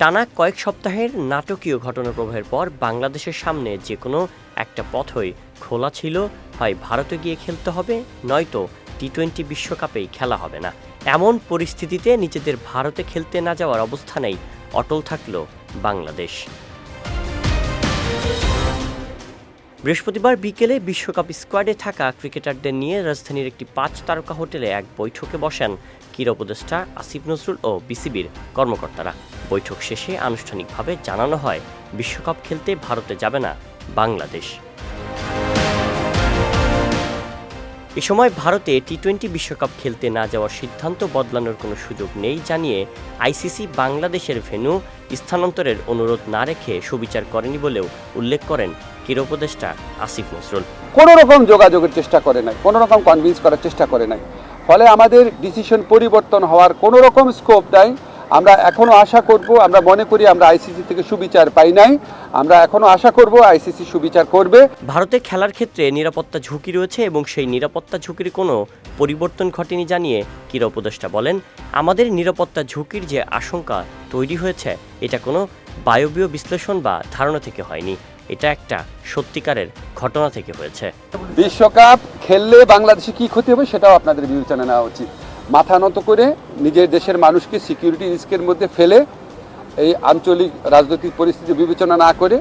টানা কয়েক সপ্তাহের নাটকীয় ঘটনা প্রবাহের পর বাংলাদেশের সামনে যে কোনো একটা পথই খোলা ছিল, হয় ভারতে গিয়ে খেলতে হবে, নয়তো টি টোয়েন্টি বিশ্বকাপেই খেলা হবে না। এমন পরিস্থিতিতে নিজেদের ভারতে খেলতে না যাওয়ার অবস্থানেই অটল থাকল বাংলাদেশ। বৃহস্পতিবার বিকেলে বিশ্বকাপ স্কোয়াডে থাকা ক্রিকেটারদের নিয়ে রাজধানীর একটি পাঁচ তারকা হোটেলে এক বৈঠকে বসেন ক্রীড়া উপদেষ্টা আসিফ নজরুল ও বিসিবির কর্মকর্তারা। বৈঠক শেষে আনুষ্ঠানিকভাবে জানানো হয়, বিশ্বকাপ খেলতে ভারতে যাবে না বাংলাদেশ। এ সময় ভারতে টি টোয়েন্টি বিশ্বকাপ খেলতে না যাওয়ার সিদ্ধান্ত বদলানোর কোনো সুযোগ নেই জানিয়ে আইসিসি বাংলাদেশের ভেন্যু স্থানান্তরের অনুরোধ না রেখে সুবিচার করেনি বলেও উল্লেখ করেন ক্রীড়া উপদেষ্টা আসিফ নজরুল। কোনো রকম যোগাযোগের চেষ্টা করে নাই, কোনো রকম কনভিন্স করার চেষ্টা করে নাই। ফলে আমাদের ডিসিশন পরিবর্তন হওয়ার কোনো রকম স্কোপ নাই। আমরা এখনও আশা করব আমরা মনে করি আমরা আইসিসি থেকে সুবিচার পাই নাই। আমরা এখনও আশা করব আইসিসি সুবিচার করবে। ভারতে খেলার ক্ষেত্রে নিরাপত্তা ঝুঁকি রয়েছে এবং সেই নিরাপত্তা ঝুঁকির কোনো পরিবর্তন ঘটেনি জানিয়ে ক্রীড়া উপদেষ্টা বলেন আমাদের নিরাপত্তা ঝুঁকির যে আশঙ্কা তৈরি হয়েছে এটা কোনো বায়বীয় বিশ্লেষণ বা ধারণা থেকে হয়নি। এটা একটা সত্যিকারের ঘটনা থেকে হয়েছে। বিশ্বকাপ খেললে বাংলাদেশে কি ক্ষতি হবে সেটাও আপনাদের বিবেচনা নেওয়া উচিত। মাথা নত করে নিজের দেশের মানুষকে সিকিউরিটি রিস্কের মধ্যে ফেলে এই আঞ্চলিক রাজনৈতিক পরিস্থিতি বিবেচনা না করে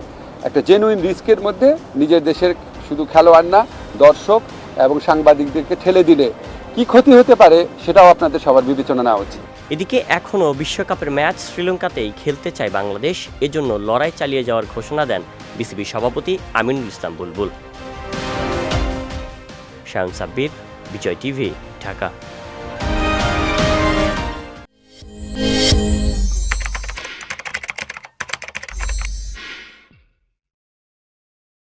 একটা জেনুইন রিস্কের মধ্যে নিজের দেশের শুধু খেলোয়াড় না, দর্শক এবং সাংবাদিকদেরকে ঠেলে দিলে কি ক্ষতি হতে পারে সেটাও আপনাদের সবার বিবেচনা নেওয়া উচিত। এদিকে এখনও বিশ্বকাপের ম্যাচ শ্রীলঙ্কাতেই খেলতে চায় বাংলাদেশ, এজন্য লড়াই চালিয়ে যাওয়ার ঘোষণা দেন বিসিবি সভাপতি আমিনুল ইসলাম বুলবুল। শায়ন সাব্বির, বিজয় টিভি, ঢাকা।